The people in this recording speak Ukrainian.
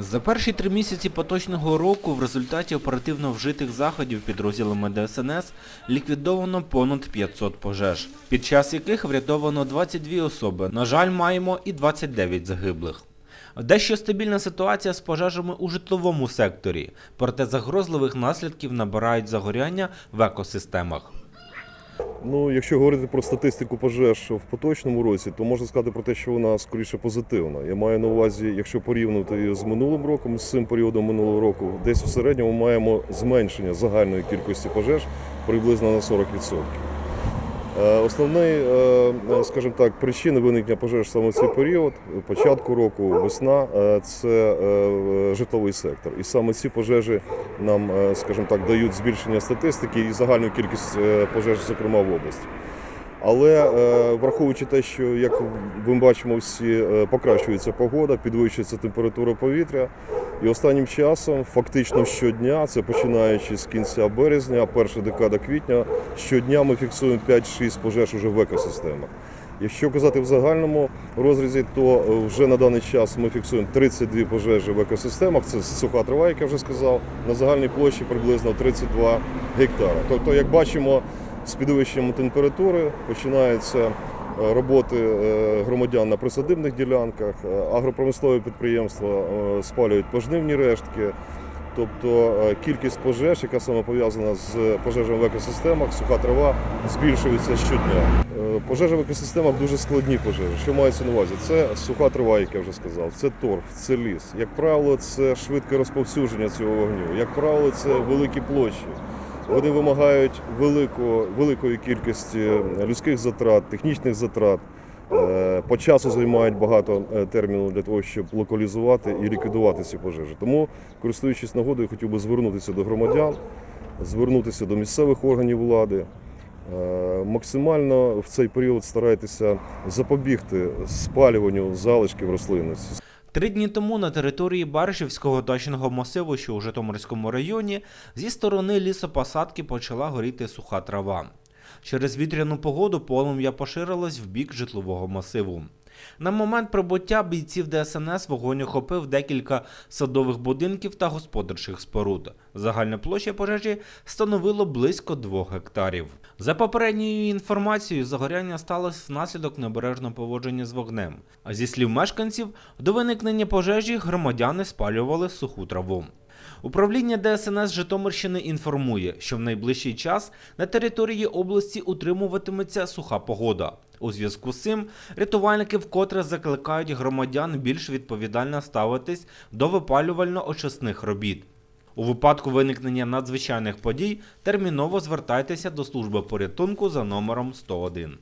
За перші три місяці поточного року в результаті оперативно вжитих заходів підрозділами ДСНС ліквідовано понад 500 пожеж, під час яких врятовано 22 особи. На жаль, маємо і 29 загиблих. Дещо стабільна ситуація з пожежами у житловому секторі, проте загрозливих наслідків набирають загоряння в екосистемах. Ну, якщо говорити про статистику пожеж в поточному році, то можна сказати про те, що вона скоріше позитивна. Я маю на увазі, якщо порівнювати її з минулим роком, з цим періодом минулого року, десь в середньому маємо зменшення загальної кількості пожеж приблизно на 40%. Е, Основний, е, е, скажімо так, причини виникнення пожеж саме цей період, початку року, весна, це житловий сектор. І саме ці пожежі нам, скажімо так, дають збільшення статистики і загальну кількість пожеж, зокрема в області. Але враховуючи те, що як ми бачимо, всі покращується погода, підвищується температура повітря, і останнім часом, фактично щодня, це починаючи з кінця березня, перша декада квітня, щодня ми фіксуємо 5-6 пожеж уже в екосистемах. Якщо казати в загальному розрізі, то е, вже на даний час ми фіксуємо 32 пожежі в екосистемах. Це суха трава, як я вже сказав, на загальній площі приблизно 32 гектара. Тобто, як бачимо, з підвищенням температури починаються е, роботи е, громадян на присадибних ділянках, е, агропромислові підприємства е, спалюють пожнивні рештки. Тобто кількість пожеж, яка саме пов'язана з пожежами в екосистемах, суха трава, збільшується щодня. Пожежі в екосистемах дуже складні пожежі. Що мається на увазі? Це суха трава, як я вже сказав, це торф, це ліс. Як правило, це швидке розповсюдження цього вогню. Як правило, це великі площі. Вони вимагають великого, великої кількості людських затрат, технічних затрат. Е, По часу займають багато е, терміну для того, щоб локалізувати і ліквідувати ці пожежі. Тому, користуючись нагодою, хотів би звернутися до громадян, звернутися до місцевих органів влади. Е, Максимально в цей період старайтеся запобігти спалюванню залишків рослинності. Три дні тому на території Баришівського дачного масиву, що у Житомирському районі, зі сторони лісопосадки почала горіти суха трава. Через вітряну погоду полум'я поширилось в бік житлового масиву. На момент прибуття бійців ДСНС вогонь охопив декілька садових будинків та господарчих споруд. Загальна площа пожежі становило близько двох гектарів. За попередньою інформацією, загоряння сталося внаслідок небережного поводження з вогнем. А зі слів мешканців, до виникнення пожежі громадяни спалювали суху траву. Управління ДСНС Житомирщини інформує, що в найближчий час на території області утримуватиметься суха погода. У зв'язку з цим рятувальники вкотре закликають громадян більш відповідально ставитись до випалювально-очисних робіт. У випадку виникнення надзвичайних подій терміново звертайтеся до служби порятунку за номером 101.